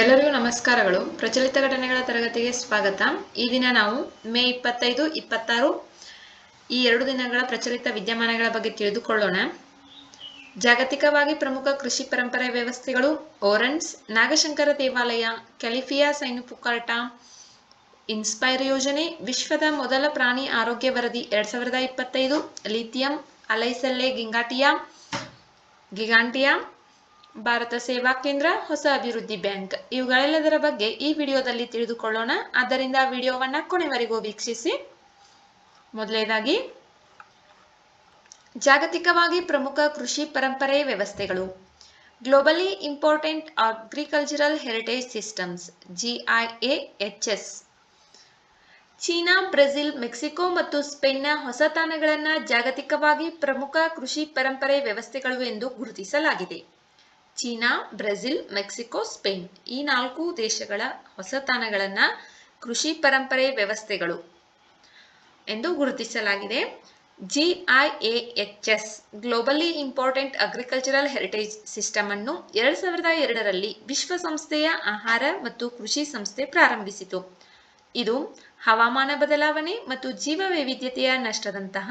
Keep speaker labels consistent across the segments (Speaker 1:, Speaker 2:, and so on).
Speaker 1: ಎಲ್ಲರಿಗೂ ನಮಸ್ಕಾರಗಳು. ಪ್ರಚಲಿತ ಘಟನೆಗಳ ತರಗತಿಗೆ ಸ್ವಾಗತ. ಈ ದಿನ ನಾವು ಮೇ ಇಪ್ಪತ್ತೈದು, ಇಪ್ಪತ್ತಾರು ಈ ಎರಡು ದಿನಗಳ ಪ್ರಚಲಿತ ವಿದ್ಯಮಾನಗಳ ಬಗ್ಗೆ ತಿಳಿದುಕೊಳ್ಳೋಣ. ಜಾಗತಿಕವಾಗಿ ಪ್ರಮುಖ ಕೃಷಿ ಪರಂಪರೆ ವ್ಯವಸ್ಥೆಗಳು ಓರನ್ಸ್, ನಾಗಶಂಕರ ದೇವಾಲಯ, ಕ್ಯಾಲಿಫಿಯಾ ಸೈನುಪುಕಾರ್ಟ ಇನ್ಸ್ಪೈರ್ ಯೋಜನೆ, ವಿಶ್ವದ ಮೊದಲ ಪ್ರಾಣಿ ಆರೋಗ್ಯ ವರದಿ ಎರಡ್ ಸಾವಿರದ ಇಪ್ಪತ್ತೈದು, ಲಿಥಿಯಂ, ಅಲೈಸಲ್ಲೆ ಗಿಂಗಾಟಿಯಾ, ಗಿಗಾಂಟಿಯಾ ಭಾರತ ಸೇವಾ ಕೇಂದ್ರ, ಹೊಸ ಅಭಿವೃದ್ಧಿ ಬ್ಯಾಂಕ್. ಇವುಗಳೆಲ್ಲದರ ಬಗ್ಗೆ ಈ ವಿಡಿಯೋದಲ್ಲಿ ತಿಳಿದುಕೊಳ್ಳೋಣ. ಆದ್ದರಿಂದ ವಿಡಿಯೋವನ್ನು ಕೊನೆವರೆಗೂ ವೀಕ್ಷಿಸಿ. ಮೊದಲನೇದಾಗಿ, ಜಾಗತಿಕವಾಗಿ ಪ್ರಮುಖ ಕೃಷಿ ಪರಂಪರೆ ವ್ಯವಸ್ಥೆಗಳು. Globally important agricultural heritage systems GIAHS China, Brazil, Mexico ಮತ್ತು ಸ್ಪೇನ್ನ ಹೊಸ ತಾಣಗಳನ್ನು ಜಾಗತಿಕವಾಗಿ ಪ್ರಮುಖ ಕೃಷಿ ಪರಂಪರೆ ವ್ಯವಸ್ಥೆಗಳು ಎಂದು ಗುರುತಿಸಲಾಗಿದೆ. ಚೀನಾ, ಬ್ರೆಜಿಲ್, ಮೆಕ್ಸಿಕೋ, ಸ್ಪೇನ್ ಈ ನಾಲ್ಕು ದೇಶಗಳ ಹೊಸತನಗಳನ್ನು ಕೃಷಿ ಪರಂಪರೆ ವ್ಯವಸ್ಥೆಗಳು ಎಂದು ಗುರುತಿಸಲಾಗಿದೆ. GIAHS globally important agricultural heritage system ಅನ್ನು ಎರಡು ಸಾವಿರದ ಎರಡರಲ್ಲಿ ವಿಶ್ವಸಂಸ್ಥೆಯ ಆಹಾರ ಮತ್ತು ಕೃಷಿ ಸಂಸ್ಥೆ ಪ್ರಾರಂಭಿಸಿತು. ಇದು ಹವಾಮಾನ ಬದಲಾವಣೆ ಮತ್ತು ಜೀವ ವೈವಿಧ್ಯತೆಯ ನಷ್ಟದಂತಹ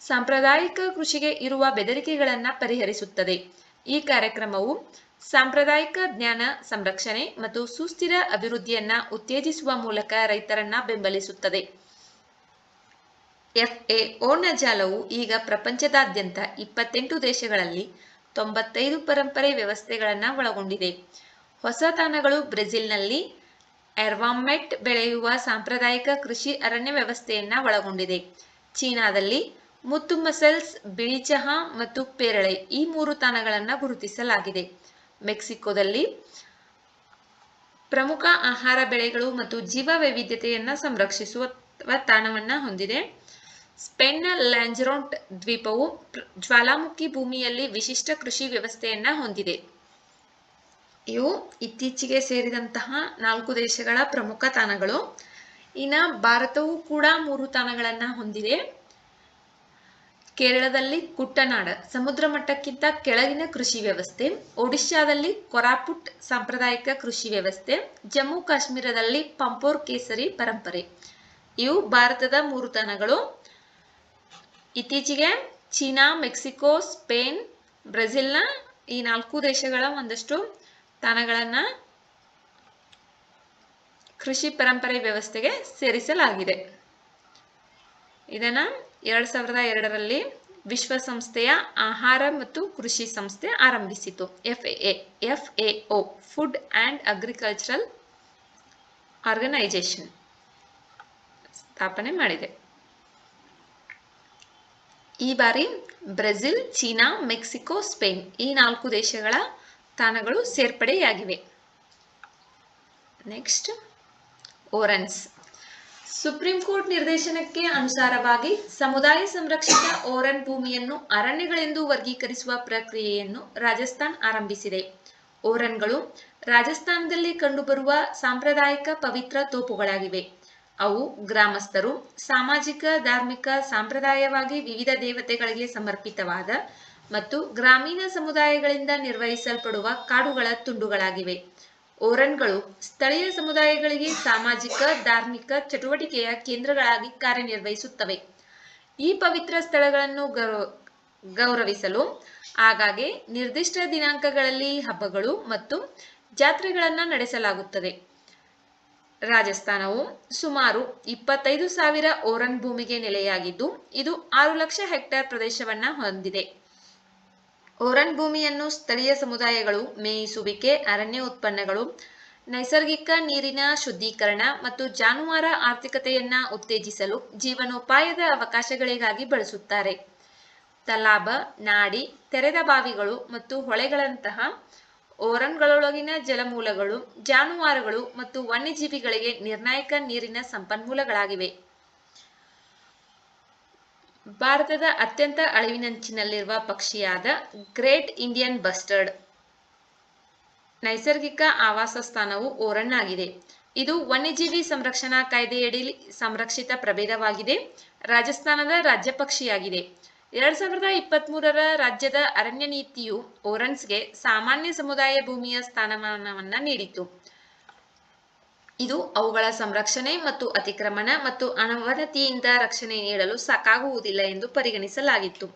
Speaker 1: ಸಾಂಪ್ರದಾಯಿಕ ಕೃಷಿಗೆ ಇರುವ ಬೆದರಿಕೆಗಳನ್ನು ಪರಿಹರಿಸುತ್ತದೆ. ಈ ಕಾರ್ಯಕ್ರಮವು ಸಾಂಪ್ರದಾಯಿಕ ಜ್ಞಾನ ಸಂರಕ್ಷಣೆ ಮತ್ತು ಸುಸ್ಥಿರ ಅಭಿವೃದ್ಧಿಯನ್ನ ಉತ್ತೇಜಿಸುವ ಮೂಲಕ ರೈತರನ್ನ ಬೆಂಬಲಿಸುತ್ತದೆ. ಎಫ್ಎಒನ ಜಾಲವು ಈಗ ಪ್ರಪಂಚದಾದ್ಯಂತ ಇಪ್ಪತ್ತೆಂಟು ದೇಶಗಳಲ್ಲಿ ತೊಂಬತ್ತೈದು ಪರಂಪರೆ ವ್ಯವಸ್ಥೆಗಳನ್ನು ಒಳಗೊಂಡಿದೆ. ಹೊಸ ತಾಣಗಳು ಬ್ರೆಜಿಲ್ನಲ್ಲಿ ಎರ್ವಾಮೆಟ್ ಬೆಳೆಯುವ ಸಾಂಪ್ರದಾಯಿಕ ಕೃಷಿ ಅರಣ್ಯ ವ್ಯವಸ್ಥೆಯನ್ನ ಒಳಗೊಂಡಿದೆ. ಚೀನಾದಲ್ಲಿ ಮುತ್ತು ಮಸಲ್ಸ್ ಬಿಳಿ ಚಹಾ ಮತ್ತು ಪೇರಳೆ ಈ ಮೂರು ತಾಣಗಳನ್ನು ಗುರುತಿಸಲಾಗಿದೆ. ಮೆಕ್ಸಿಕೋದಲ್ಲಿ ಪ್ರಮುಖ ಆಹಾರ ಬೆಳೆಗಳು ಮತ್ತು ಜೀವ ವೈವಿಧ್ಯತೆಯನ್ನು ಸಂರಕ್ಷಿಸುವ ತಾಣವನ್ನ ಹೊಂದಿದೆ. ಸ್ಪೇನ್ನ ಲ್ಯಾಂಜರೋಂಟ್ ದ್ವೀಪವು ಜ್ವಾಲಾಮುಖಿ ಭೂಮಿಯಲ್ಲಿ ವಿಶಿಷ್ಟ ಕೃಷಿ ವ್ಯವಸ್ಥೆಯನ್ನ ಹೊಂದಿದೆ. ಇವು ಇತ್ತೀಚೆಗೆ ಸೇರಿದಂತಹ ನಾಲ್ಕು ದೇಶಗಳ ಪ್ರಮುಖ ತಾಣಗಳು. ಇನ್ನು ಭಾರತವು ಕೂಡ ಮೂರು ತಾಣಗಳನ್ನು ಹೊಂದಿದೆ. ಕೇರಳದಲ್ಲಿ ಕುಟ್ಟನಾಡ, ಸಮುದ್ರ ಮಟ್ಟಕ್ಕಿಂತ ಕೆಳಗಿನ ಕೃಷಿ ವ್ಯವಸ್ಥೆ, ಒಡಿಶಾದಲ್ಲಿ ಕೊರಾಪುಟ್ ಸಾಂಪ್ರದಾಯಿಕ ಕೃಷಿ ವ್ಯವಸ್ಥೆ, ಜಮ್ಮು ಕಾಶ್ಮೀರದಲ್ಲಿ ಪಂಪೋರ್ ಕೇಸರಿ ಪರಂಪರೆ. ಇವು ಭಾರತದ ಮೂರು ತಾಣಗಳು. ಇತ್ತೀಚೆಗೆ ಚೀನಾ, ಮೆಕ್ಸಿಕೋ, ಸ್ಪೇನ್, ಬ್ರೆಜಿಲ್ನ ಈ ನಾಲ್ಕು ದೇಶಗಳ ಒಂದಷ್ಟು ತಾಣಗಳನ್ನ ಕೃಷಿ ಪರಂಪರೆ ವ್ಯವಸ್ಥೆಗೆ ಸೇರಿಸಲಾಗಿದೆ. ಇದನ್ನ ಎರಡ್ ಸಾವಿರದ ಎರಡರಲ್ಲಿ ವಿಶ್ವಸಂಸ್ಥೆಯ ಆಹಾರ ಮತ್ತು ಕೃಷಿ ಸಂಸ್ಥೆ ಆರಂಭಿಸಿತು. F A F A O food and agricultural organisation ಸ್ಥಾಪನೆ ಮಾಡಿದೆ. ಈ ಬಾರಿ ಬ್ರೆಜಿಲ್, ಚೀನಾ, ಮೆಕ್ಸಿಕೋ, ಸ್ಪೇನ್ ಈ ನಾಲ್ಕು ದೇಶಗಳ ತಾಣಗಳು ಸೇರ್ಪಡೆಯಾಗಿವೆ. ನೆಕ್ಸ್ಟ್, ಓರನ್ಸ್. ಸುಪ್ರೀಂ ಕೋರ್ಟ್ ನಿರ್ದೇಶನಕ್ಕೆ ಅನುಸಾರವಾಗಿ ಸಮುದಾಯ ಸಂರಕ್ಷಿತ ಓರನ್ ಭೂಮಿಯನ್ನು ಅರಣ್ಯಗಳೆಂದು ವರ್ಗೀಕರಿಸುವ ಪ್ರಕ್ರಿಯೆಯನ್ನು ರಾಜಸ್ಥಾನ್ ಆರಂಭಿಸಿದೆ. ಓರನ್ಗಳು ರಾಜಸ್ಥಾನದಲ್ಲಿ ಕಂಡುಬರುವ ಸಾಂಪ್ರದಾಯಿಕ ಪವಿತ್ರ ತೋಪುಗಳಾಗಿವೆ. ಅವು ಗ್ರಾಮಸ್ಥರು ಸಾಮಾಜಿಕ, ಧಾರ್ಮಿಕ, ಸಾಂಪ್ರದಾಯವಾಗಿ ವಿವಿಧ ದೇವತೆಗಳಿಗೆ ಸಮರ್ಪಿತವಾದ ಮತ್ತು ಗ್ರಾಮೀಣ ಸಮುದಾಯಗಳಿಂದ ನಿರ್ವಹಿಸಲ್ಪಡುವ ಕಾಡುಗಳ ತುಂಡುಗಳಾಗಿವೆ. ಓರನ್ಗಳು ಸ್ಥಳೀಯ ಸಮುದಾಯಗಳಿಗೆ ಸಾಮಾಜಿಕ, ಧಾರ್ಮಿಕ ಚಟುವಟಿಕೆಯ ಕೇಂದ್ರಗಳಾಗಿ ಕಾರ್ಯನಿರ್ವಹಿಸುತ್ತವೆ. ಈ ಪವಿತ್ರ ಸ್ಥಳಗಳನ್ನು ಗೌರವಿಸಲು ಆಗಾಗ್ಗೆ ನಿರ್ದಿಷ್ಟ ದಿನಾಂಕಗಳಲ್ಲಿ ಹಬ್ಬಗಳು ಮತ್ತು ಜಾತ್ರೆಗಳನ್ನು ನಡೆಸಲಾಗುತ್ತದೆ. ರಾಜಸ್ಥಾನವು ಸುಮಾರು ಇಪ್ಪತ್ತೈದು ಸಾವಿರ ಓರನ್ ಭೂಮಿಗೆ ನೆಲೆಯಾಗಿದ್ದು, ಇದು ಆರು ಲಕ್ಷ ಹೆಕ್ಟೇರ್ ಪ್ರದೇಶವನ್ನ ಹೊಂದಿದೆ. ಓರನ್ ಭೂಮಿಯನ್ನು ಸ್ಥಳೀಯ ಸಮುದಾಯಗಳು ಮೇಯಿಸುವಿಕೆ, ಅರಣ್ಯ ಉತ್ಪನ್ನಗಳು, ನೈಸರ್ಗಿಕ ನೀರಿನ ಶುದ್ಧೀಕರಣ ಮತ್ತು ಜಾನುವಾರ ಆರ್ಥಿಕತೆಯನ್ನ ಉತ್ತೇಜಿಸಲು ಜೀವನೋಪಾಯದ ಅವಕಾಶಗಳಿಗಾಗಿ ಬಳಸುತ್ತಾರೆ. ತಲಾಬ, ನಾಡಿ, ತೆರೆದ ಬಾವಿಗಳು ಮತ್ತು ಹೊಳೆಗಳಂತಹ ಓರನ್ಗಳೊಳಗಿನ ಜಲಮೂಲಗಳು, ಜಾನುವಾರುಗಳು ಮತ್ತು ವನ್ಯಜೀವಿಗಳಿಗೆ ನಿರ್ಣಾಯಕ ನೀರಿನ ಸಂಪನ್ಮೂಲಗಳಾಗಿವೆ. ಭಾರತದ ಅತ್ಯಂತ ಅಳಿವಿನಂಚಿನಲ್ಲಿರುವ ಪಕ್ಷಿಯಾದ ಗ್ರೇಟ್ ಇಂಡಿಯನ್ ಬಸ್ಟರ್ಡ್. ನೈಸರ್ಗಿಕ ಆವಾಸ ಸ್ಥಾನವು ಓರನ್ ಆಗಿದೆ ಇದು ವನ್ಯಜೀವಿ ಸಂರಕ್ಷಣಾ ಕಾಯ್ದೆಯಡಿ ಸಂರಕ್ಷಿತ ಪ್ರಭೇದವಾಗಿದೆ. ರಾಜಸ್ಥಾನದ ರಾಜ್ಯ ಪಕ್ಷಿಯಾಗಿದೆ. ಎರಡ್ ಸಾವಿರದ ಇಪ್ಪತ್ತ್ ಮೂರರ ರಾಜ್ಯದ ಅರಣ್ಯ ನೀತಿಯು ಓರನ್ಸ್ಗೆ ಸಾಮಾನ್ಯ ಸಮುದಾಯ ಭೂಮಿಯ ಸ್ಥಾನಮಾನವನ್ನ ನೀಡಿತು ಇದು ಅವುಗಳ ಸಂರಕ್ಷಣೆ ಮತ್ತು ಅತಿಕ್ರಮಣ ಮತ್ತು ಅನವನತಿಯಿಂದ ರಕ್ಷಣೆ ನೀಡಲು ಸಾಕಾಗುವುದಿಲ್ಲ ಎಂದು ಪರಿಗಣಿಸಲಾಗಿತ್ತು.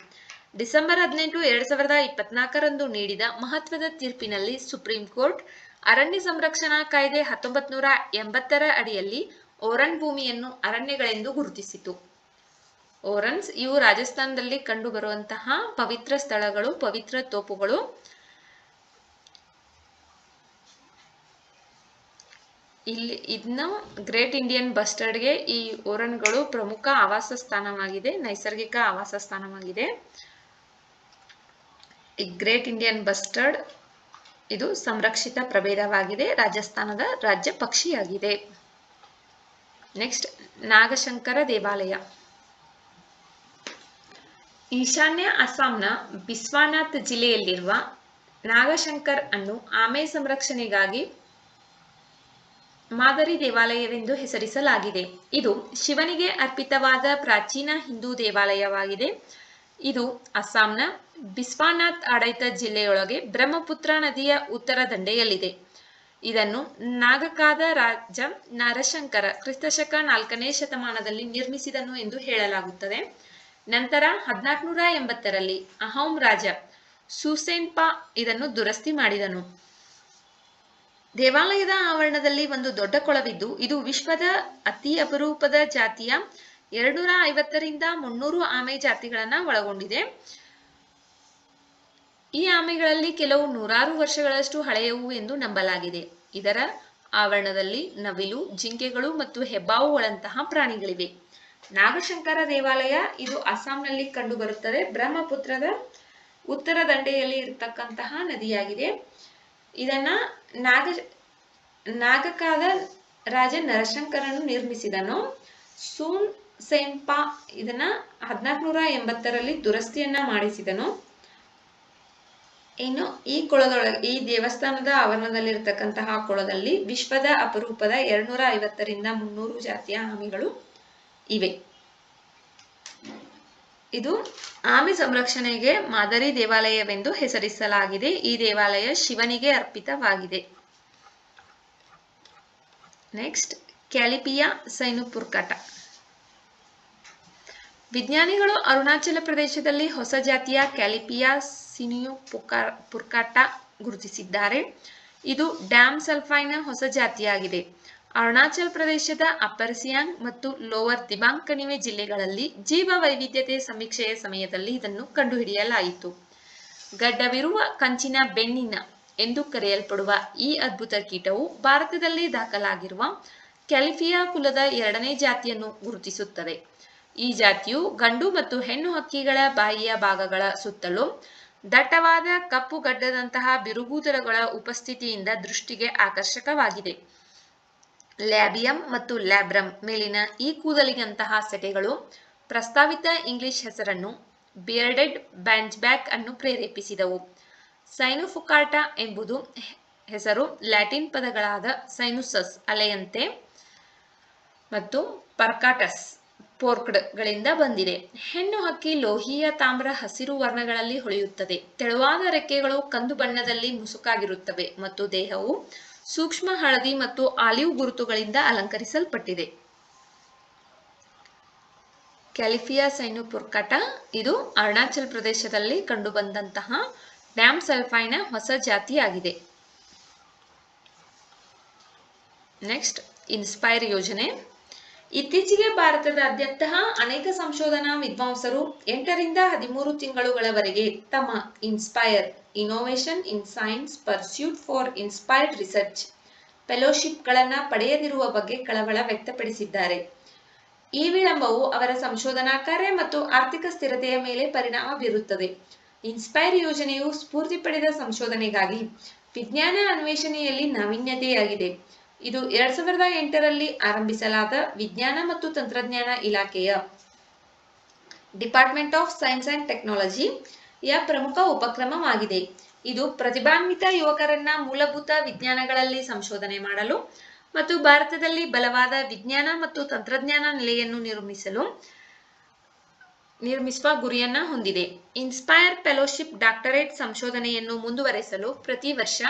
Speaker 1: ಡಿಸೆಂಬರ್ ಹದಿನೆಂಟು, ಎರಡ್ ಸಾವಿರದ ಇಪ್ಪತ್ನಾಲ್ಕರಂದು ನೀಡಿದ ಮಹತ್ವದ ತೀರ್ಪಿನಲ್ಲಿ ಸುಪ್ರೀಂ ಕೋರ್ಟ್ ಅರಣ್ಯ ಸಂರಕ್ಷಣಾ ಕಾಯ್ದೆ ಹತ್ತೊಂಬತ್ ನೂರ ಎಂಬತ್ತರ ಅಡಿಯಲ್ಲಿ ಓರನ್ ಭೂಮಿಯನ್ನು ಅರಣ್ಯಗಳೆಂದು ಗುರುತಿಸಿತು. ಓರನ್ಸ್ ಇವು ರಾಜಸ್ಥಾನದಲ್ಲಿ ಕಂಡುಬರುವಂತಹ ಪವಿತ್ರ ಸ್ಥಳಗಳು, ಪವಿತ್ರ ತೋಪುಗಳು ಇಲ್ಲಿ ಇದನ್ನ ಗ್ರೇಟ್ ಇಂಡಿಯನ್ ಬಸ್ಟರ್ಡ್ಗೆ ಈ ಓರನ್ಗಳು ಪ್ರಮುಖ ಆವಾಸ ಸ್ಥಾನವಾಗಿದೆ, ನೈಸರ್ಗಿಕ ಆವಾಸ ಸ್ಥಾನವಾಗಿದೆ. ಈ ಗ್ರೇಟ್ ಇಂಡಿಯನ್ ಬಸ್ಟರ್ಡ್ ಇದು ಸಂರಕ್ಷಿತ ಪ್ರಭೇದವಾಗಿದೆ, ರಾಜಸ್ಥಾನದ ರಾಜ್ಯ ಪಕ್ಷಿಯಾಗಿದೆ. ನೆಕ್ಸ್ಟ್ ನಾಗಶಂಕರ ದೇವಾಲಯ. ಈಶಾನ್ಯ ಅಸ್ಸಾಂನ ಬಿಸ್ವಾನಾಥ್ ಜಿಲ್ಲೆಯಲ್ಲಿರುವ ನಾಗಶಂಕರ್ ಅನ್ನು ಆಮೆ ಸಂರಕ್ಷಣೆಗಾಗಿ ಮಾದರಿ ದೇವಾಲಯವೆಂದು ಹೆಸರಿಸಲಾಗಿದೆ. ಇದು ಶಿವನಿಗೆ ಅರ್ಪಿತವಾದ ಪ್ರಾಚೀನ ಹಿಂದೂ ದೇವಾಲಯವಾಗಿದೆ. ಇದು ಅಸ್ಸಾಂನ ಬಿಸ್ವಾನಾಥ್ ಆಡಳಿತ ಜಿಲ್ಲೆಯೊಳಗೆ ಬ್ರಹ್ಮಪುತ್ರ ನದಿಯ ಉತ್ತರ ದಂಡೆಯಲ್ಲಿದೆ. ಇದನ್ನು ನಾಗಕಾದ ರಾಜ ನರಶಂಕರ ಕ್ರಿಸ್ತಶಕ ನಾಲ್ಕನೇ ಶತಮಾನದಲ್ಲಿ ನಿರ್ಮಿಸಿದನು ಎಂದು ಹೇಳಲಾಗುತ್ತದೆ. ನಂತರ ಹದಿನಾಲ್ಕುನೂರ ಎಂಬತ್ತರಲ್ಲಿ ಅಹೋಂ ರಾಜ ಸುಸೇನ್ಪಾ ಇದನ್ನು ದುರಸ್ತಿ ಮಾಡಿದನು. ದೇವಾಲಯದ ಆವರಣದಲ್ಲಿ ಒಂದು ದೊಡ್ಡ ಕೊಳವಿದ್ದು, ಇದು ವಿಶ್ವದ ಅತಿ ಅಪರೂಪದ ಜಾತಿಯ ಎರಡ್ನೂರ ಐವತ್ತರಿಂದ ಮುನ್ನೂರು ಆಮೆ ಜಾತಿಗಳನ್ನ ಒಳಗೊಂಡಿದೆ. ಈ ಆಮೆಗಳಲ್ಲಿ ಕೆಲವು ನೂರಾರು ವರ್ಷಗಳಷ್ಟು ಹಳೆಯವು ಎಂದು ನಂಬಲಾಗಿದೆ. ಇದರ ಆವರಣದಲ್ಲಿ ನವಿಲು, ಜಿಂಕೆಗಳು ಮತ್ತು ಹೆಬ್ಬಾವುಗಳಂತಹ ಪ್ರಾಣಿಗಳಿವೆ. ನಾಗಶಂಕರ ದೇವಾಲಯ ಇದು ಅಸ್ಸಾಂನಲ್ಲಿ ಕಂಡುಬರುತ್ತದೆ. ಬ್ರಹ್ಮಪುತ್ರದ ಉತ್ತರ ದಂಡೆಯಲ್ಲಿ ಇರತಕ್ಕಂತಹ ನದಿಯಾಗಿದೆ. ಇದನ್ನ ನಾಗ, ನಾಗಕಾದ ರಾಜ ನರಶಂಕರನು ನಿರ್ಮಿಸಿದನು. ಸೂನ್ ಸೇಂಪ ಇದನ್ನ ಹದಿನಾಲ್ಕುನೂರ ಎಂಬತ್ತರಲ್ಲಿ ದುರಸ್ತಿಯನ್ನ ಮಾಡಿಸಿದನು. ಇನ್ನು ಈ ಕೊಳದೊಳಗೆ, ಈ ದೇವಸ್ಥಾನದ ಆವರಣದಲ್ಲಿರ್ತಕ್ಕಂತಹ ಕೊಳದಲ್ಲಿ ವಿಶ್ವದ ಅಪರೂಪದ ಎರಡ್ನೂರ ಐವತ್ತರಿಂದ ಮುನ್ನೂರು ಜಾತಿಯ ಆಮೆಗಳು ಇವೆ. ಇದು ಆಮಿ ಸಂರಕ್ಷಣೆಗೆ ಮಾದರಿ ದೇವಾಲಯವೆಂದು ಹೆಸರಿಸಲಾಗಿದೆ. ಈ ದೇವಾಲಯ ಶಿವನಿಗೆ ಅರ್ಪಿತವಾಗಿದೆ. ನೆಕ್ಸ್ಟ್ ಕ್ಯಾಲಿಪಿಯಾ ಸೈನುಪುರ್ಕಟ ವಿಜ್ಞಾನಿಗಳು ಅರುಣಾಚಲ ಪ್ರದೇಶದಲ್ಲಿ ಹೊಸ ಜಾತಿಯ ಕ್ಯಾಲಿಪಿಯಾ ಸಿನಿಯು ಪುರ್ಕಾಟ ಗುರುತಿಸಿದ್ದಾರೆ. ಇದು ಡ್ಯಾಮ್ ಸಲ್ಫೈನ ಹೊಸ ಜಾತಿಯಾಗಿದೆ. ಅರುಣಾಚಲ ಪ್ರದೇಶದ ಅಪ್ಪರ್ ಸಿಯಾಂಗ್ ಮತ್ತು ಲೋವರ್ ದಿಬಾಂಗ್ ಕಣಿವೆ ಜಿಲ್ಲೆಗಳಲ್ಲಿ ಜೀವ ವೈವಿಧ್ಯತೆ ಸಮೀಕ್ಷೆಯ ಸಮಯದಲ್ಲಿ ಇದನ್ನು ಕಂಡುಹಿಡಿಯಲಾಯಿತು. ಗಡ್ಡವಿರುವ ಕಂಚಿನ ಬೆನ್ನಿನ ಎಂದು ಕರೆಯಲ್ಪಡುವ ಈ ಅದ್ಭುತ ಕೀಟವು ಭಾರತದಲ್ಲಿ ದಾಖಲಾಗಿರುವ ಕ್ಯಾಲಿಫಿಯಾ ಕುಲದ ಎರಡನೇ ಜಾತಿಯನ್ನು ಗುರುತಿಸುತ್ತದೆ. ಈ ಜಾತಿಯು ಗಂಡು ಮತ್ತು ಹೆಣ್ಣು ಹಕ್ಕಿಗಳ ಬಾಯಿಯ ಭಾಗಗಳ ಸುತ್ತಲೂ ದಟ್ಟವಾದ ಕಪ್ಪು ಗಡ್ಡದಂತಹ ಬಿರುಗೂದರಗಳ ಉಪಸ್ಥಿತಿಯಿಂದ ದೃಷ್ಟಿಗೆ ಆಕರ್ಷಕವಾಗಿದೆ. ಲ್ಯಾಬಿಯಂ ಮತ್ತು ಲ್ಯಾಬ್ರಮ್ ಮೇಲಿನ ಈ ಕೂದಲಿನಂತಹ ಸೆಟೆಗಳು ಪ್ರಸ್ತಾವಿತ ಇಂಗ್ಲಿಷ್ ಹೆಸರನ್ನು ಬಿಯರ್ಡೆಡ್ ಬ್ಯಾಂಚ್ಬ್ಯಾಕ್ ಅನ್ನು ಪ್ರೇರೇಪಿಸಿದವು. ಸೈನುಫುಕಾಟ ಎಂಬುದು ಹೆಸರು ಲ್ಯಾಟಿನ್ ಪದಗಳಾದ ಸೈನುಸಸ್ ಅಲೆಯಂತೆ ಮತ್ತು ಪರ್ಕಾಟಸ್ ಪೋರ್ಕ್ಡ್ ಗಳಿಂದ ಬಂದಿದೆ. ಹೆಣ್ಣು ಹಕ್ಕಿ ಲೋಹೀಯ ತಾಮ್ರ ಹಸಿರು ವರ್ಣಗಳಲ್ಲಿ ಹೊಳೆಯುತ್ತದೆ. ತೆಳುವಾದ ರೆಕ್ಕೆಗಳು ಕಂದು ಬಣ್ಣದಲ್ಲಿ ಮುಸುಕಾಗಿರುತ್ತವೆ ಮತ್ತು ದೇಹವು ಸೂಕ್ಷ್ಮ ಹಳದಿ ಮತ್ತು ಆಲಿವ್ ಗುರುತುಗಳಿಂದ ಅಲಂಕರಿಸಲ್ಪಟ್ಟಿದೆ. ಕ್ಯಾಲಿಫಿಯಾ ಸೈನುಪುರ್ಕಟ, ಇದು ಅರುಣಾಚಲ್ ಪ್ರದೇಶದಲ್ಲಿ ಕಂಡುಬಂದಂತಹ ಡ್ಯಾಮ್ ಸಲ್ಫೈನ ಹೊಸ ಜಾತಿಯಾಗಿದೆ. ನೆಕ್ಸ್ಟ್, ಇನ್ಸ್ಪೈರ್ ಯೋಜನೆ. ಇತ್ತೀಚೆಗೆ ಭಾರತದಾದ್ಯಂತ ಅನೇಕ ಸಂಶೋಧನಾ ವಿದ್ವಾಂಸರು ಎಂಟರಿಂದ ಹದಿಮೂರು ತಿಂಗಳುಗಳವರೆಗೆ ತಮ್ಮ inspire innovation in science pursuit for inspired research ಫೆಲೋಶಿಪ್ಗಳನ್ನು ಪಡೆಯದಿರುವ ಬಗ್ಗೆ ಕಳವಳ ವ್ಯಕ್ತಪಡಿಸಿದ್ದಾರೆ. ಈ ವಿಳಂಬವು ಅವರ ಸಂಶೋಧನಾ ಕಾರ್ಯ ಮತ್ತು ಆರ್ಥಿಕ ಸ್ಥಿರತೆಯ ಮೇಲೆ ಪರಿಣಾಮ ಬೀರುತ್ತದೆ. ಇನ್ಸ್ಪೈರ್ ಯೋಜನೆಯು ಸ್ಫೂರ್ತಿ ಪಡೆದ ಸಂಶೋಧನೆಗಾಗಿ ವಿಜ್ಞಾನ ಅನ್ವೇಷಣೆಯಲ್ಲಿ ನಾವೀನ್ಯತೆಯಾಗಿದೆ. ಇದು ಎರಡ್ ಸಾವಿರದ ಎಂಟರಲ್ಲಿ ಆರಂಭಿಸಲಾದ ವಿಜ್ಞಾನ ಮತ್ತು ತಂತ್ರಜ್ಞಾನ ಇಲಾಖೆಯ department of science and technology ಯ ಪ್ರಮುಖ ಉಪಕ್ರಮವಾಗಿದೆ. ಇದು ಪ್ರತಿಭಾನ್ವಿತ ಯುವಕರನ್ನ ಮೂಲಭೂತ ವಿಜ್ಞಾನಗಳಲ್ಲಿ ಸಂಶೋಧನೆ ಮಾಡಲು ಮತ್ತು ಭಾರತದಲ್ಲಿ ಬಲವಾದ ವಿಜ್ಞಾನ ಮತ್ತು ತಂತ್ರಜ್ಞಾನ ನೆಲೆಯನ್ನು ನಿರ್ಮಿಸಲು ನಿರ್ಮಿಸುವ ಗುರಿಯನ್ನ ಹೊಂದಿದೆ. ಇನ್ಸ್ಪೈರ್ ಫೆಲೋಶಿಪ್ ಡಾಕ್ಟರೇಟ್ ಸಂಶೋಧನೆಯನ್ನು ಮುಂದುವರೆಸಲು ಪ್ರತಿ ವರ್ಷ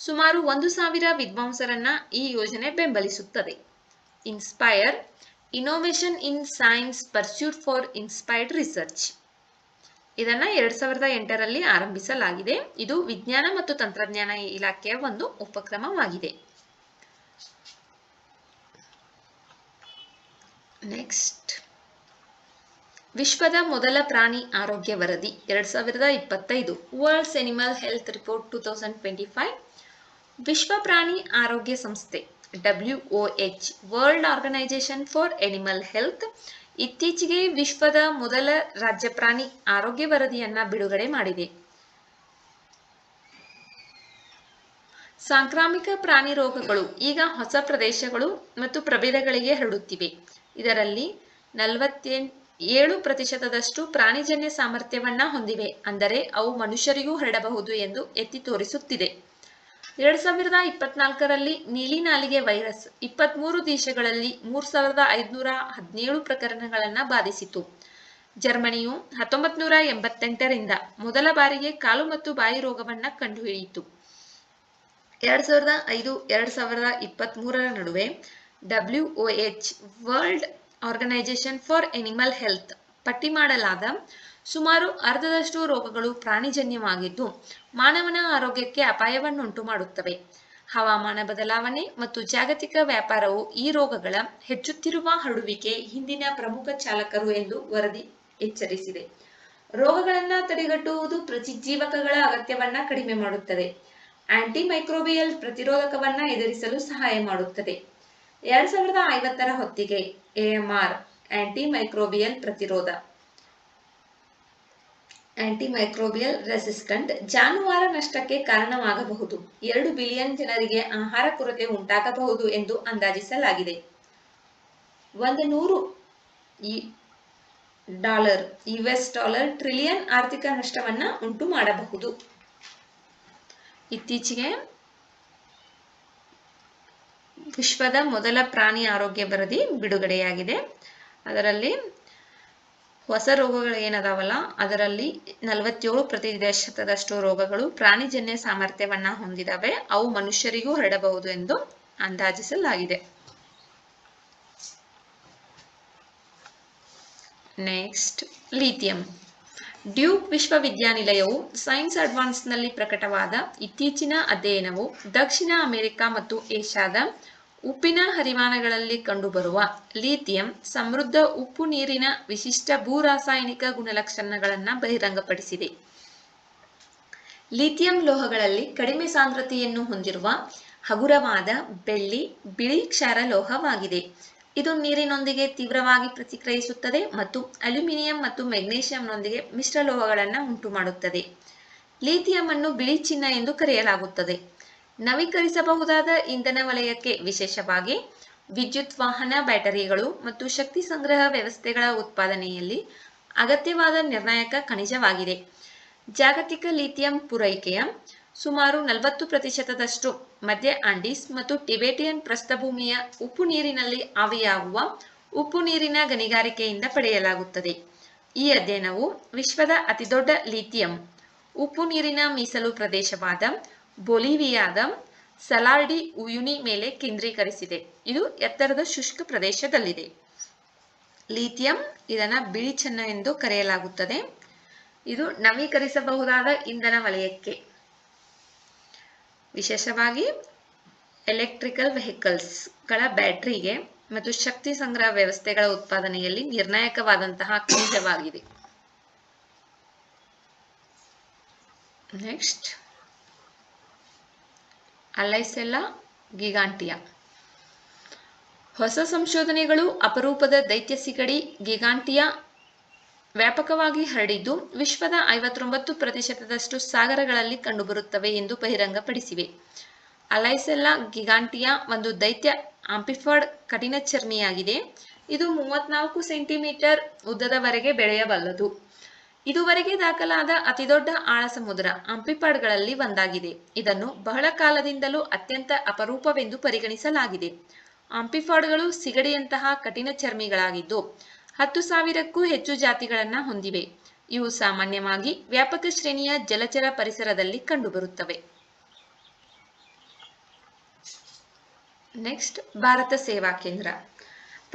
Speaker 1: ಸುಮಾರು ಒಂದು ಸಾವಿರ ವಿದ್ವಾಂಸರನ್ನ ಈ ಯೋಜನೆ ಬೆಂಬಲಿಸುತ್ತದೆ. Inspire innovation in science pursuit for inspired research ಇದನ್ನ ಎರಡ್ ಸಾವಿರದ ಎಂಟರಲ್ಲಿ ಆರಂಭಿಸಲಾಗಿದೆ. ಇದು ವಿಜ್ಞಾನ ಮತ್ತು ತಂತ್ರಜ್ಞಾನ ಇಲಾಖೆಯ ಒಂದು ಉಪಕ್ರಮವಾಗಿದೆ. ನೆಕ್ಸ್ಟ್ ವಿಶ್ವದ ಮೊದಲ ಪ್ರಾಣಿ ಆರೋಗ್ಯ ವರದಿ ಎರಡ್ ಸಾವಿರದ ಇಪ್ಪತ್ತೈದು. World's animal health report two thousand twenty five ವಿಶ್ವ ಪ್ರಾಣಿ ಆರೋಗ್ಯ ಸಂಸ್ಥೆ W O H world organisation for animal health ಇತ್ತೀಚೆಗೆ ವಿಶ್ವದ ಮೊದಲ ರಾಜ್ಯ ಪ್ರಾಣಿ ಆರೋಗ್ಯ ವರದಿಯನ್ನ ಬಿಡುಗಡೆ ಮಾಡಿದೆ. ಸಾಂಕ್ರಾಮಿಕ ಪ್ರಾಣಿ ರೋಗಗಳು ಈಗ ಹೊಸ ಪ್ರದೇಶಗಳು ಮತ್ತು ಪ್ರಭೇದಗಳಿಗೆ ಹರಡುತ್ತಿವೆ. ಇದರಲ್ಲಿ ನಲವತ್ತೆಂಟು ಏಳು ಪ್ರತಿಶತದಷ್ಟು ಪ್ರಾಣಿಜನ್ಯ ಸಾಮರ್ಥ್ಯವನ್ನ ಹೊಂದಿವೆ. ಅಂದರೆ ಅವು ಮನುಷ್ಯರಿಗೂ ಹರಡಬಹುದು ಎಂದು ಎತ್ತಿ ತೋರಿಸುತ್ತಿದೆ. ಎರಡ್ ಸಾವಿರದ ಇಪ್ಪತ್ನಾಲ್ಕರಲ್ಲಿ ನೀಲಿ ನಾಲಿಗೆ ವೈರಸ್ ಇಪ್ಪತ್ಮೂರು ದೇಶಗಳಲ್ಲಿ ಮೂರ್ ಸಾವಿರದ ಐದುನೂರ ಹದಿನೇಳು ಪ್ರಕರಣಗಳನ್ನ ಬಾಧಿಸಿತು. ಜರ್ಮನಿಯು ಹತ್ತೊಂಬತ್ ನೂರ ಎಂಬತ್ತೆಂಟರಿಂದ ಮೊದಲ ಬಾರಿಗೆ ಕಾಲು ಮತ್ತು ಬಾಯಿ ರೋಗವನ್ನ ಕಂಡುಹಿಡಿಯಿತು. ಎರಡ್ ಸಾವಿರದ ಐದು, ಎರಡ್ ಸಾವಿರದ ಇಪ್ಪತ್ತ್ ಮೂರರ ನಡುವೆ WOH world organisation for animal health, ಪಟ್ಟಿ ಮಾಡಲಾದ ಸುಮಾರು ಅರ್ಧದಷ್ಟು ರೋಗಗಳು ಪ್ರಾಣಿಜನ್ಯವಾಗಿದ್ದು ಮಾನವನ ಆರೋಗ್ಯಕ್ಕೆ ಅಪಾಯವನ್ನುಂಟು ಮಾಡುತ್ತವೆ. ಹವಾಮಾನ ಬದಲಾವಣೆ ಮತ್ತು ಜಾಗತಿಕ ವ್ಯಾಪಾರವು ಈ ರೋಗಗಳ ಹೆಚ್ಚುತ್ತಿರುವ ಹರಡುವಿಕೆ ಹಿಂದಿನ ಪ್ರಮುಖ ಚಾಲಕರು ಎಂದು ವರದಿ ಎಚ್ಚರಿಸಿದೆ. ರೋಗಗಳನ್ನ ತಡೆಗಟ್ಟುವುದು ಪ್ರತಿಜೀವಕಗಳ ಅಗತ್ಯವನ್ನ ಕಡಿಮೆ ಮಾಡುತ್ತದೆ. ಆಂಟಿಮೈಕ್ರೋಬಿಯಲ್ ಪ್ರತಿರೋಧಕವನ್ನ ಎದುರಿಸಲು ಸಹಾಯ ಮಾಡುತ್ತದೆ. ಎರಡ್ ಸಾವಿರದ ಐವತ್ತರ ಹೊತ್ತಿಗೆ ಎಎಂಆರ್ ಆಂಟಿಮೈಕ್ರೋಬಿಯಲ್ ಪ್ರತಿರೋಧ. ಆಂಟಿಮೈಕ್ರೋಬಿಯಲ್ ರೆಸಿಸ್ಟೆಂಟ್ ಜಾನುವಾರ ನಷ್ಟಕ್ಕೆ ಕಾರಣವಾಗಬಹುದು. ಎರಡು ಬಿಲಿಯನ್ ಜನರಿಗೆ ಆಹಾರ ಕೊರತೆ ಉಂಟಾಗಬಹುದು ಎಂದು ಅಂದಾಜಿಸಲಾಗಿದೆ. ಒಂದು ನೂರು ಡಾಲರ್ ಯುಎಸ್ ಡಾಲರ್ ಟ್ರಿಲಿಯನ್ ಆರ್ಥಿಕ ನಷ್ಟವನ್ನ ಉಂಟು ಮಾಡಬಹುದು. ಇತ್ತೀಚೆಗೆ ವಿಶ್ವದ ಮೊದಲ ಪ್ರಾಣಿ ಆರೋಗ್ಯ ವರದಿ ಬಿಡುಗಡೆಯಾಗಿದೆ. ಅದರಲ್ಲಿ ಹೊಸ ರೋಗಗಳು ಏನದಾವಲ್ಲ, ಅದರಲ್ಲಿ ನಲವತ್ತೇಳು ಪ್ರತಿಶತದಷ್ಟು ರೋಗಗಳು ಪ್ರಾಣಿಜನ್ಯ ಸಾಮರ್ಥ್ಯವನ್ನ ಹೊಂದಿದವೆ. ಅವು ಮನುಷ್ಯರಿಗೂ ಹರಡಬಹುದು ಎಂದು ಅಂದಾಜಿಸಲಾಗಿದೆ. Next, lithium. ಡ್ಯೂಕ್ ವಿಶ್ವವಿದ್ಯಾನಿಲಯವು ಸೈನ್ಸ್ ಅಡ್ವಾನ್ಸ್ನಲ್ಲಿ ಪ್ರಕಟವಾದ ಇತ್ತೀಚಿನ ಅಧ್ಯಯನವು ದಕ್ಷಿಣ ಅಮೆರಿಕ ಮತ್ತು ಏಷ್ಯಾದ ಉಪ್ಪಿನ ಹರಿವಾನಗಳಲ್ಲಿ ಕಂಡುಬರುವ ಲಿಥಿಯಂ ಸಮೃದ್ಧ ಉಪ್ಪು ನೀರಿನ ವಿಶಿಷ್ಟ ಭೂರಾಸಾಯನಿಕ ಗುಣಲಕ್ಷಣಗಳನ್ನು ಬಹಿರಂಗಪಡಿಸಿದೆ. ಲಿಥಿಯಂ ಲೋಹಗಳಲ್ಲಿ ಕಡಿಮೆ ಸಾಂದ್ರತೆಯನ್ನು ಹೊಂದಿರುವ ಹಗುರವಾದ ಬೆಳ್ಳಿ ಬಿಳಿ ಕ್ಷಾರ ಲೋಹವಾಗಿದೆ. ಇದು ನೀರಿನೊಂದಿಗೆ ತೀವ್ರವಾಗಿ ಪ್ರತಿಕ್ರಿಯಿಸುತ್ತದೆ ಮತ್ತು ಅಲ್ಯೂಮಿನಿಯಂ ಮತ್ತು ಮೆಗ್ನೀಷಿಯಂನೊಂದಿಗೆ ಮಿಶ್ರ ಲೋಹಗಳನ್ನು ಉಂಟು ಮಾಡುತ್ತದೆ ಲಿಥಿಯಂ ಅನ್ನು ಬಿಳಿ ಚಿನ್ನ ಎಂದು ಕರೆಯಲಾಗುತ್ತದೆ. ನವೀಕರಿಸಬಹುದಾದ ಇಂಧನ ವಲಯಕ್ಕೆ ವಿಶೇಷವಾಗಿ ವಿದ್ಯುತ್ ವಾಹನ ಬ್ಯಾಟರಿಗಳು ಮತ್ತು ಶಕ್ತಿ ಸಂಗ್ರಹ ವ್ಯವಸ್ಥೆಗಳ ಉತ್ಪಾದನೆಯಲ್ಲಿ ಅಗತ್ಯವಾದ ನಿರ್ಣಾಯಕ ಖನಿಜವಾಗಿದೆ. ಜಾಗತಿಕ ಲಿಥಿಯಂ ಪೂರೈಕೆಯ ಸುಮಾರು ನಲವತ್ತು ಪ್ರತಿಶತದಷ್ಟು ಮಧ್ಯ ಆಂಡೀಸ್ ಮತ್ತು ಟಿಬೆಟಿಯನ್ ಪ್ರಸ್ಥಭೂಮಿಯ ಉಪ್ಪು ನೀರಿನಲ್ಲಿ ಆವಿಯಾಗುವ ಉಪ್ಪು ನೀರಿನ ಗಣಿಗಾರಿಕೆಯಿಂದ ಪಡೆಯಲಾಗುತ್ತದೆ. ಈ ಅಧ್ಯಯನವು ವಿಶ್ವದ ಅತಿದೊಡ್ಡ ಲಿಥಿಯಂ ಉಪ್ಪು ನೀರಿನ ಮೀಸಲು ಪ್ರದೇಶವಾದ ಬೊಲಿವಿಯಾದ ಸಲಾರ್ಡಿ ಉಯುನಿ ಮೇಲೆ ಕೇಂದ್ರೀಕರಿಸಿದೆ. ಇದು ಎತ್ತರದ ಶುಷ್ಕ ಪ್ರದೇಶದಲ್ಲಿದೆ. ಲಿಥಿಯಂ ಇದನ್ನ ಬಿಳಿ ಚೆನ್ನ ಎಂದು ಕರೆಯಲಾಗುತ್ತದೆ. ಇದು ನವೀಕರಿಸಬಹುದಾದ ಇಂಧನ ವಲಯಕ್ಕೆ. ವಿಶೇಷವಾಗಿ ಎಲೆಕ್ಟ್ರಿಕಲ್ ವೆಹಿಕಲ್ಸ್ಗಳ ಬ್ಯಾಟರಿಗೆ ಮತ್ತು ಶಕ್ತಿ ಸಂಗ್ರಹ ವ್ಯವಸ್ಥೆಗಳ ಉತ್ಪಾದನೆಯಲ್ಲಿ ನಿರ್ಣಾಯಕವಾದಂತಹ ಖನಿಜವಾಗಿದೆ. ನೆಕ್ಸ್ಟ್. ಅಲೈಸೆಲ್ಲಾ ಗಿಗಾಂಟಿಯಾ. ಹೊಸ ಸಂಶೋಧನೆಗಳು ಅಪರೂಪದ ದೈತ್ಯ ಸಿಗಡಿ ಗಿಗಾಂಟಿಯಾ ವ್ಯಾಪಕವಾಗಿ ಹರಡಿದ್ದು ವಿಶ್ವದ ಐವತ್ತೊಂಬತ್ತು ಪ್ರತಿಶತದಷ್ಟು ಸಾಗರಗಳಲ್ಲಿ ಕಂಡುಬರುತ್ತವೆ ಎಂದು ಬಹಿರಂಗಪಡಿಸಿವೆ. ಅಲೈಸೆಲ್ಲಾ ಗಿಗಾಂಟಿಯಾ ಒಂದು ದೈತ್ಯ ಆಂಪಿಫಾಯ್ಡ್ ಕಠಿಣಚರ್ಮಿಯಾಗಿದೆ ಇದು ಮೂವತ್ನಾಲ್ಕು ಸೆಂಟಿಮೀಟರ್ ಉದ್ದದವರೆಗೆ ಬೆಳೆಯಬಲ್ಲದು. ಇದುವರೆಗೆ ದಾಖಲಾದ ಅತಿದೊಡ್ಡ ಆಳ ಸಮುದ್ರ ಅಂಪಿಪಾಡ್ಗಳಲ್ಲಿ ಒಂದಾಗಿದೆ. ಇದನ್ನು ಬಹಳ ಕಾಲದಿಂದಲೂ ಅತ್ಯಂತ ಅಪರೂಪವೆಂದು ಪರಿಗಣಿಸಲಾಗಿದೆ. ಅಂಪಿಫಾಡ್ಗಳು ಸಿಗಡಿಯಂತಹ ಕಠಿಣ ಚರ್ಮಿಗಳಾಗಿದ್ದು, ಹತ್ತು ಸಾವಿರಕ್ಕೂ ಹೆಚ್ಚು ಜಾತಿಗಳನ್ನು ಹೊಂದಿವೆ. ಇವು ಸಾಮಾನ್ಯವಾಗಿ ವ್ಯಾಪಕ ಶ್ರೇಣಿಯ ಜಲಚರ ಪರಿಸರದಲ್ಲಿ ಕಂಡುಬರುತ್ತವೆ. ನೆಕ್ಸ್ಟ್, ಭಾರತ ಸೇವಾ ಕೇಂದ್ರ.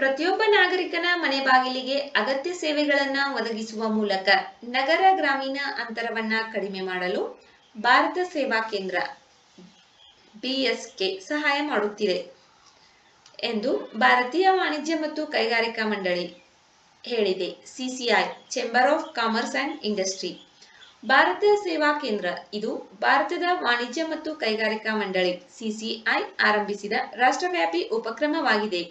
Speaker 1: ಪ್ರತಿಯೊಬ್ಬ ನಾಗರಿಕನ ಮನೆ ಬಾಗಿಲಿಗೆ ಅಗತ್ಯ ಸೇವೆಗಳನ್ನ ಒದಗಿಸುವ ಮೂಲಕ ನಗರ ಗ್ರಾಮೀಣ ಅಂತರವನ್ನ ಕಡಿಮೆ ಮಾಡಲು ಭಾರತ ಸೇವಾ ಕೇಂದ್ರ, ಬಿಎಸ್ಕೆ ಸಹಾಯ ಮಾಡುತ್ತಿದೆ ಎಂದು ಭಾರತೀಯ ವಾಣಿಜ್ಯ ಮತ್ತು ಕೈಗಾರಿಕಾ ಮಂಡಳಿ ಹೇಳಿದೆ. CCI chamber of commerce and industry Bharat ಸೇವಾ ಕೇಂದ್ರ, ಇದು ಭಾರತದ ವಾಣಿಜ್ಯ ಮತ್ತು ಕೈಗಾರಿಕಾ ಮಂಡಳಿ, ಸಿಸಿಐ, ಆರಂಭಿಸಿದ ರಾಷ್ಟ್ರವ್ಯಾಪಿ ಉಪಕ್ರಮವಾಗಿದೆ.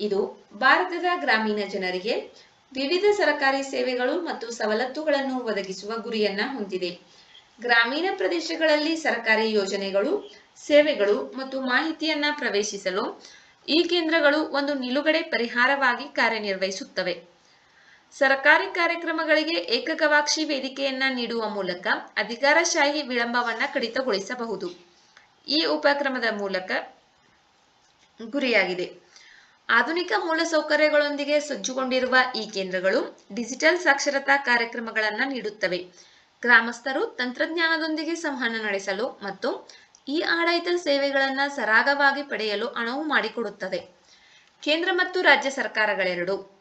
Speaker 1: ಇದು ಭಾರತದ ಗ್ರಾಮೀಣ ಜನರಿಗೆ ವಿವಿಧ ಸರ್ಕಾರಿ ಸೇವೆಗಳು ಮತ್ತು ಸವಲತ್ತುಗಳನ್ನು ಒದಗಿಸುವ ಗುರಿಯನ್ನ ಹೊಂದಿದೆ. ಗ್ರಾಮೀಣ ಪ್ರದೇಶಗಳಲ್ಲಿ ಸರ್ಕಾರಿ ಯೋಜನೆಗಳು, ಸೇವೆಗಳು ಮತ್ತು ಮಾಹಿತಿಯನ್ನ ಪ್ರವೇಶಿಸಲು ಈ ಕೇಂದ್ರಗಳು ಒಂದು ನಿಲುಗಡೆ ಪರಿಹಾರವಾಗಿ ಕಾರ್ಯನಿರ್ವಹಿಸುತ್ತವೆ. ಸರ್ಕಾರಿ ಕಾರ್ಯಕ್ರಮಗಳಿಗೆ ಏಕಗವಾಕ್ಷಿ ವೇದಿಕೆಯನ್ನ ನೀಡುವ ಮೂಲಕ ಅಧಿಕಾರಶಾಹಿ ವಿಳಂಬವನ್ನ ಕಡಿತಗೊಳಿಸಬಹುದು. ಈ ಉಪಕ್ರಮದ ಮೂಲಕ ಗುರಿಯಾಗಿದೆ. ಆಧುನಿಕ ಮೂಲಸೌಕರ್ಯಗಳೊಂದಿಗೆ ಸಜ್ಜುಗೊಂಡಿರುವ ಈ ಕೇಂದ್ರಗಳು ಡಿಜಿಟಲ್ ಸಾಕ್ಷರತಾ ಕಾರ್ಯಕ್ರಮಗಳನ್ನು ನೀಡುತ್ತವೆ. ಗ್ರಾಮಸ್ಥರು ತಂತ್ರಜ್ಞಾನದೊಂದಿಗೆ ಸಂವಹನ ನಡೆಸಲು ಮತ್ತು ಈ ಆಡಳಿತ ಸೇವೆಗಳನ್ನು ಸರಾಗವಾಗಿ ಪಡೆಯಲು ಅನುವು ಮಾಡಿಕೊಡುತ್ತದೆ. ಕೇಂದ್ರ ಮತ್ತು ರಾಜ್ಯ ಸರ್ಕಾರಗಳೆರಡು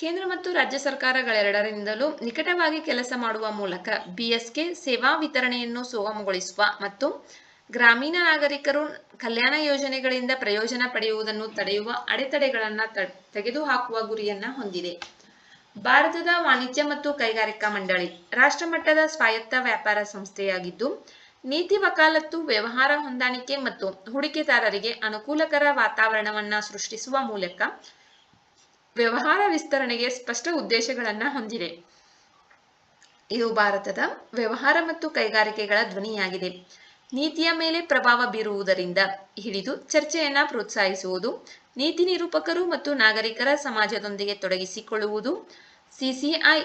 Speaker 1: ಕೇಂದ್ರ ಮತ್ತು ರಾಜ್ಯ ಸರ್ಕಾರಗಳೆರಡರಿಂದಲೂ ನಿಕಟವಾಗಿ ಕೆಲಸ ಮಾಡುವ ಮೂಲಕ ಬಿಎಸ್ಕೆ ಸೇವಾ ವಿತರಣೆಯನ್ನು ಸುಗಮಗೊಳಿಸುವ ಮತ್ತು ಗ್ರಾಮೀಣ ನಾಗರಿಕರು ಕಲ್ಯಾಣ ಯೋಜನೆಗಳಿಂದ ಪ್ರಯೋಜನ ಪಡೆಯುವುದನ್ನು ತಡೆಯುವ ಅಡೆತಡೆಗಳನ್ನು ತೆಗೆದುಹಾಕುವ ಗುರಿಯನ್ನ ಹೊಂದಿದೆ. ಭಾರತದ ವಾಣಿಜ್ಯ ಮತ್ತು ಕೈಗಾರಿಕಾ ಮಂಡಳಿ ರಾಷ್ಟ್ರಮಟ್ಟದ ಸ್ವಾಯತ್ತ ವ್ಯಾಪಾರ ಸಂಸ್ಥೆಯಾಗಿದ್ದು, ನೀತಿ ವಕಾಲತ್ತು, ವ್ಯವಹಾರ ಹೊಂದಾಣಿಕೆ ಮತ್ತು ಹೂಡಿಕೆದಾರರಿಗೆ ಅನುಕೂಲಕರ ವಾತಾವರಣವನ್ನ ಸೃಷ್ಟಿಸುವ ಮೂಲಕ ವ್ಯವಹಾರ ವಿಸ್ತರಣೆಗೆ ಸ್ಪಷ್ಟ ಉದ್ದೇಶಗಳನ್ನು ಹೊಂದಿದೆ. ಇದು ಭಾರತದ ವ್ಯವಹಾರ ಮತ್ತು ಕೈಗಾರಿಕೆಗಳ ಧ್ವನಿಯಾಗಿದೆ. ನೀತಿಯ ಮೇಲೆ ಪ್ರಭಾವ ಬೀರುವುದರಿಂದ ಹಿಡಿದು ಚರ್ಚೆಯನ್ನ ಪ್ರೋತ್ಸಾಹಿಸುವುದು, ನೀತಿ ನಿರೂಪಕರು ಮತ್ತು ನಾಗರಿಕರ ಸಮಾಜದೊಂದಿಗೆ ತೊಡಗಿಸಿಕೊಳ್ಳುವುದು, ಸಿಸಿಐ,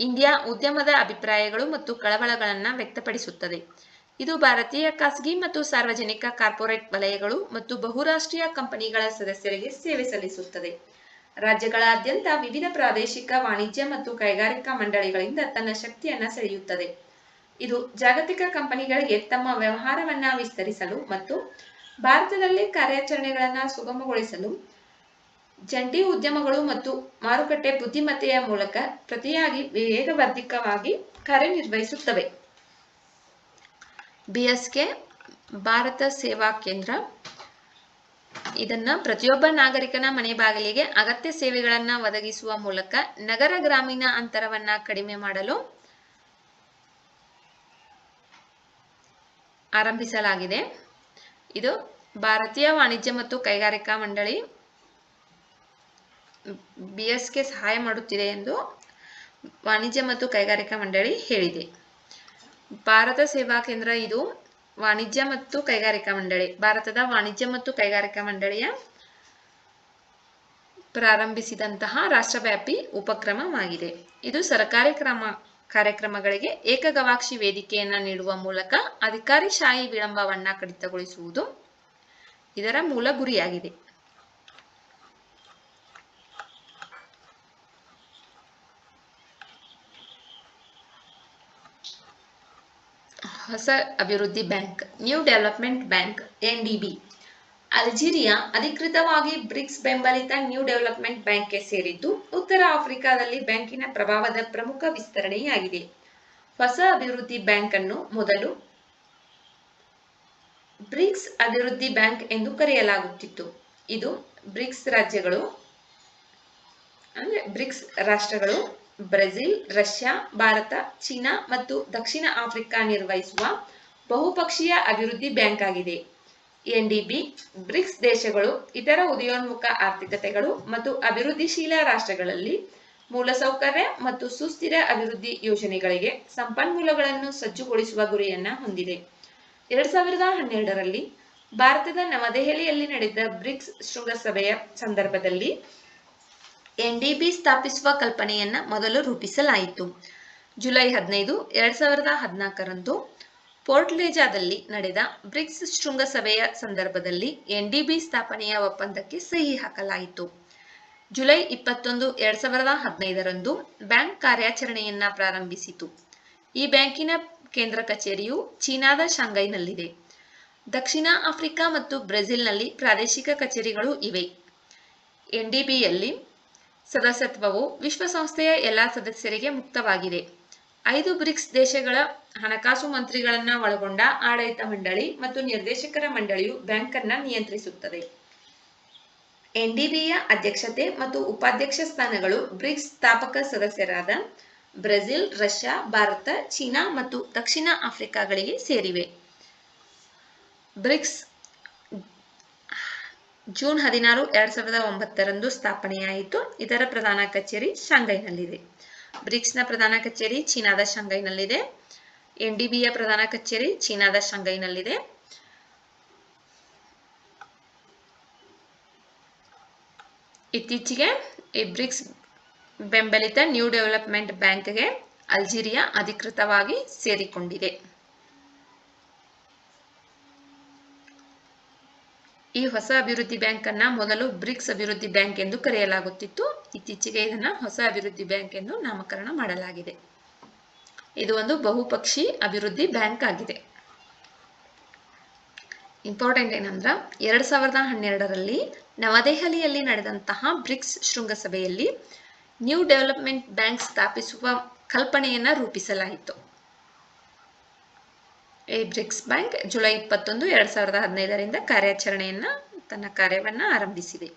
Speaker 1: ಇಂಡಿಯಾ ಉದ್ಯಮದ ಅಭಿಪ್ರಾಯಗಳು ಮತ್ತು ಕಳವಳಗಳನ್ನು ವ್ಯಕ್ತಪಡಿಸುತ್ತದೆ. ಇದು ಭಾರತೀಯ ಖಾಸಗಿ ಮತ್ತು ಸಾರ್ವಜನಿಕ ಕಾರ್ಪೊರೇಟ್ ವಲಯಗಳು ಮತ್ತು ಬಹುರಾಷ್ಟ್ರೀಯ ಕಂಪನಿಗಳ ಸದಸ್ಯರಿಗೆ ಸೇವೆ ಸಲ್ಲಿಸುತ್ತದೆ. ರಾಜ್ಯಗಳಾದ್ಯಂತ ವಿವಿಧ ಪ್ರಾದೇಶಿಕ ವಾಣಿಜ್ಯ ಮತ್ತು ಕೈಗಾರಿಕಾ ಮಂಡಳಿಗಳಿಂದ ತನ್ನ ಶಕ್ತಿಯನ್ನು ಸೆಳೆಯುತ್ತದೆ. ಇದು ಜಾಗತಿಕ ಕಂಪನಿಗಳಿಗೆ ತಮ್ಮ ವ್ಯವಹಾರವನ್ನ ವಿಸ್ತರಿಸಲು ಮತ್ತು ಭಾರತದಲ್ಲಿ ಕಾರ್ಯಾಚರಣೆಗಳನ್ನು ಸುಗಮಗೊಳಿಸಲು, ಜಂಟಿ ಉದ್ಯಮಗಳು ಮತ್ತು ಮಾರುಕಟ್ಟೆ ಬುದ್ಧಿಮತ್ತೆಯ ಮೂಲಕ ಪ್ರತಿಯಾಗಿ ವೇಗವರ್ಧಿಕವಾಗಿ ಕಾರ್ಯನಿರ್ವಹಿಸುತ್ತವೆ. ಬಿಎಸ್ಕೆ ಭಾರತ ಸೇವಾ ಕೇಂದ್ರ. ಇದನ್ನ ಪ್ರತಿಯೊಬ್ಬ ನಾಗರಿಕನ ಮನೆ ಬಾಗಿಲಿಗೆ ಅಗತ್ಯ ಸೇವೆಗಳನ್ನ ಒದಗಿಸುವ ಮೂಲಕ ನಗರ ಗ್ರಾಮೀಣ ಅಂತರವನ್ನ ಕಡಿಮೆ ಮಾಡಲು ಆರಂಭಿಸಲಾಗಿದೆ. ಇದು ಭಾರತೀಯ ವಾಣಿಜ್ಯ ಮತ್ತು ಕೈಗಾರಿಕಾ ಮಂಡಳಿ ಬಿಎಸ್ಗೆ ಸಹಾಯ ಮಾಡುತ್ತಿದೆ ಎಂದು ವಾಣಿಜ್ಯ ಮತ್ತು ಕೈಗಾರಿಕಾ ಮಂಡಳಿ ಹೇಳಿದೆ. ಭಾರತ ಸೇವಾ ಕೇಂದ್ರ ಇದು ವಾಣಿಜ್ಯ ಮತ್ತು ಕೈಗಾರಿಕಾ ಮಂಡಳಿ. ಭಾರತದ ವಾಣಿಜ್ಯ ಮತ್ತು ಕೈಗಾರಿಕಾ ಮಂಡಳಿಯ ಪ್ರಾರಂಭಿಸಿದಂತಹ ರಾಷ್ಟ್ರವ್ಯಾಪಿ ಉಪಕ್ರಮವಾಗಿದೆ. ಇದು ಸರ್ಕಾರಿ ಕ್ರಮ ಕಾರ್ಯಕ್ರಮಗಳಿಗೆ ಏಕಗವಾಕ್ಷಿ ವೇದಿಕೆಯನ್ನ ನೀಡುವ ಮೂಲಕ ಅಧಿಕಾರಿ ಶಾಹಿ ವಿಳಂಬವನ್ನ ಕಡಿತಗೊಳಿಸುವುದು ಇದರ ಮೂಲ ಗುರಿಯಾಗಿದೆ. ಹೊಸ ಅಭಿವೃದ್ಧಿ bank new development bank NDB Algeria ಅಧಿಕೃತವಾಗಿ ಬ್ರಿಕ್ಸ್ ಬೆಂಬಲಿತ ನ್ಯೂ ಡೆವಲಪ್ಮೆಂಟ್ ಬ್ಯಾಂಕ್ಗೆ ಸೇರಿದ್ದು, ಉತ್ತರ ಆಫ್ರಿಕಾದಲ್ಲಿ ಬ್ಯಾಂಕಿನ ಪ್ರಭಾವದ ಪ್ರಮುಖ ವಿಸ್ತರಣೆಯಾಗಿದೆ. ಹೊಸ ಅಭಿವೃದ್ಧಿ ಬ್ಯಾಂಕ್ ಅನ್ನು ಮೊದಲು ಬ್ರಿಕ್ಸ್ ಅಭಿವೃದ್ಧಿ ಬ್ಯಾಂಕ್ ಎಂದು ಕರೆಯಲಾಗುತ್ತಿತ್ತು. ಇದು ಬ್ರಿಕ್ಸ್ ರಾಜ್ಯಗಳು, ಅಂದ್ರೆ ಬ್ರಿಕ್ಸ್ ರಾಷ್ಟ್ರಗಳು ಬ್ರೆಜಿಲ್, ರಷ್ಯಾ, ಭಾರತ, ಚೀನಾ ಮತ್ತು ದಕ್ಷಿಣ ಆಫ್ರಿಕಾ ನಿರ್ವಹಿಸುವ ಬಹುಪಕ್ಷೀಯ ಅಭಿವೃದ್ಧಿ ಬ್ಯಾಂಕ್ ಆಗಿದೆ. ಎನ್ಡಿಬಿ ಬ್ರಿಕ್ಸ್ ದೇಶಗಳು, ಇತರ ಉದಯೋನ್ಮುಖ ಆರ್ಥಿಕತೆಗಳು ಮತ್ತು ಅಭಿವೃದ್ಧಿಶೀಲ ರಾಷ್ಟ್ರಗಳಲ್ಲಿ ಮೂಲಸೌಕರ್ಯ ಮತ್ತು ಸುಸ್ಥಿರ ಅಭಿವೃದ್ಧಿ ಯೋಜನೆಗಳಿಗೆ ಸಂಪನ್ಮೂಲಗಳನ್ನು ಸಜ್ಜುಗೊಳಿಸುವ ಗುರಿಯನ್ನ ಹೊಂದಿದೆ. ಎರಡ್ ಸಾವಿರದ ಹನ್ನೆರಡರಲ್ಲಿ ಭಾರತದ ನವದೆಹಲಿಯಲ್ಲಿ ನಡೆದ ಬ್ರಿಕ್ಸ್ ಶೃಂಗಸಭೆಯ ಸಂದರ್ಭದಲ್ಲಿ ಎನ್ಡಿಬಿ ಸ್ಥಾಪಿಸುವ ಕಲ್ಪನೆಯನ್ನ ಮೊದಲು ರೂಪಿಸಲಾಯಿತು. ಜುಲೈ ಹದಿನೈದು, ಎರಡ್ ಸಾವಿರದ ಹದಿನಾಲ್ಕರಂದು ಪೋರ್ಟ್ಲೇಜಾದಲ್ಲಿ ನಡೆದ ಬ್ರಿಕ್ಸ್ ಶೃಂಗಸಭೆಯ ಸಂದರ್ಭದಲ್ಲಿ ಎನ್ಡಿಬಿ ಸ್ಥಾಪನೆಯ ಒಪ್ಪಂದಕ್ಕೆ ಸಹಿ ಹಾಕಲಾಯಿತು. ಜುಲೈ ಇಪ್ಪತ್ತೊಂದು, ಎರಡ್ ಸಾವಿರದ ಹದಿನೈದರಂದು ಬ್ಯಾಂಕ್ ಕಾರ್ಯಾಚರಣೆಯನ್ನ ಪ್ರಾರಂಭಿಸಿತು. ಈ ಬ್ಯಾಂಕಿನ ಕೇಂದ್ರ ಕಚೇರಿಯು ಚೀನಾದ ಶಾಂಘೈನಲ್ಲಿದೆ. ದಕ್ಷಿಣ ಆಫ್ರಿಕಾ ಮತ್ತು ಬ್ರೆಜಿಲ್ನಲ್ಲಿ ಪ್ರಾದೇಶಿಕ ಕಚೇರಿಗಳು ಇವೆ. ಎನ್ಡಿಬಿಯಲ್ಲಿ ಸದಸ್ಯತ್ವವು ವಿಶ್ವಸಂಸ್ಥೆಯ ಎಲ್ಲಾ ಸದಸ್ಯರಿಗೆ ಮುಕ್ತವಾಗಿದೆ. ಐದು ಬ್ರಿಕ್ಸ್ ದೇಶಗಳ ಹಣಕಾಸು ಮಂತ್ರಿಗಳನ್ನ ಒಳಗೊಂಡ ಆಡಳಿತ ಮಂಡಳಿ ಮತ್ತು ನಿರ್ದೇಶಕರ ಮಂಡಳಿಯು ಬ್ಯಾಂಕ್ ಅನ್ನ ನಿಯಂತ್ರಿಸುತ್ತದೆ. ಎನ್ಡಿಬಿಯ ಅಧ್ಯಕ್ಷತೆ ಮತ್ತು ಉಪಾಧ್ಯಕ್ಷ ಸ್ಥಾನಗಳು ಬ್ರಿಕ್ಸ್ ಸ್ಥಾಪಕ ಸದಸ್ಯರಾದ ಬ್ರೆಜಿಲ್, ರಷ್ಯಾ, ಭಾರತ, ಚೀನಾ ಮತ್ತು ದಕ್ಷಿಣ ಆಫ್ರಿಕಾಗಳಿಗೆ ಸೇರಿವೆ. ಬ್ರಿಕ್ಸ್ ಜೂನ್ ಹದಿನಾರು ಎರಡ್ ಸಾವಿರದ ಒಂಬತ್ತರಂದು ಸ್ಥಾಪನೆಯಾಯಿತು. ಇದರ ಪ್ರಧಾನ ಕಚೇರಿ ಶಾಂಘೈನಲ್ಲಿದೆ. ಬ್ರಿಕ್ಸ್ನ ಪ್ರಧಾನ ಕಚೇರಿ ಚೀನಾದ ಶಾಂಘೈನಲ್ಲಿದೆ. ಎನ್ ಡಿ ಬಿಯ ಪ್ರಧಾನ ಕಚೇರಿ ಚೀನಾದ ಶಾಂಘೈನಲ್ಲಿದೆ. ಇತ್ತೀಚೆಗೆ ಈ ಬ್ರಿಕ್ಸ್ ಬೆಂಬಲಿತ ನ್ಯೂ ಡೆವಲಪ್ಮೆಂಟ್ ಬ್ಯಾಂಕ್ಗೆ ಅಲ್ಜೀರಿಯಾ ಅಧಿಕೃತವಾಗಿ ಸೇರಿಕೊಂಡಿದೆ. ಈ ಹೊಸ ಅಭಿವೃದ್ಧಿ ಬ್ಯಾಂಕ್ ಅನ್ನ ಮೊದಲು ಬ್ರಿಕ್ಸ್ ಅಭಿವೃದ್ಧಿ ಬ್ಯಾಂಕ್ ಎಂದು ಕರೆಯಲಾಗುತ್ತಿತ್ತು. ಇತ್ತೀಚೆಗೆ ಇದನ್ನ ಹೊಸ ಅಭಿವೃದ್ಧಿ ಬ್ಯಾಂಕ್ ಎಂದು ನಾಮಕರಣ ಮಾಡಲಾಗಿದೆ. ಇದು ಒಂದು ಬಹುಪಕ್ಷಿ ಅಭಿವೃದ್ಧಿ ಬ್ಯಾಂಕ್ ಆಗಿದೆ. ಇಂಪಾರ್ಟೆಂಟ್ ಏನಂದ್ರ, ಎರಡ್ ಸಾವಿರದ ಹನ್ನೆರಡರಲ್ಲಿ ನವದೆಹಲಿಯಲ್ಲಿ ನಡೆದಂತಹ ಬ್ರಿಕ್ಸ್ ಶೃಂಗಸಭೆಯಲ್ಲಿ ನ್ಯೂ ಡೆವಲಪ್ಮೆಂಟ್ ಬ್ಯಾಂಕ್ ಸ್ಥಾಪಿಸುವ ಕಲ್ಪನೆಯನ್ನ ರೂಪಿಸಲಾಯಿತು. ಈ ಬ್ರಿಕ್ಸ್ ಬ್ಯಾಂಕ್ ಜುಲೈ ಇಪ್ಪತ್ತೊಂದು, ಎರಡ್ ಸಾವಿರದ ಹದಿನೈದರಿಂದ ಕಾರ್ಯಾಚರಣೆಯನ್ನ, ತನ್ನ ಕಾರ್ಯವನ್ನ ಆರಂಭಿಸಿದೆ.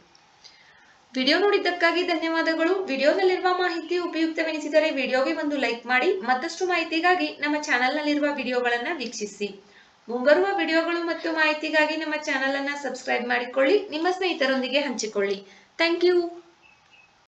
Speaker 1: ವಿಡಿಯೋ ನೋಡಿದ್ದಕ್ಕಾಗಿ ಧನ್ಯವಾದಗಳು. ವಿಡಿಯೋದಲ್ಲಿರುವ ಮಾಹಿತಿ ಉಪಯುಕ್ತವೆನಿಸಿದರೆ ವಿಡಿಯೋಗೆ ಒಂದು ಲೈಕ್ ಮಾಡಿ, ಮತ್ತಷ್ಟು ಮಾಹಿತಿಗಾಗಿ ನಮ್ಮ ಚಾನೆಲ್ನಲ್ಲಿರುವ ವಿಡಿಯೋಗಳನ್ನ ವೀಕ್ಷಿಸಿ. ಮುಂಬರುವ ವಿಡಿಯೋಗಳು ಮತ್ತು ಮಾಹಿತಿಗಾಗಿ ನಮ್ಮ ಚಾನೆಲ್ ಅನ್ನ ಸಬ್ಸ್ಕ್ರೈಬ್ ಮಾಡಿಕೊಳ್ಳಿ, ನಿಮ್ಮ ಸ್ನೇಹಿತರೊಂದಿಗೆ ಹಂಚಿಕೊಳ್ಳಿ. Thank you.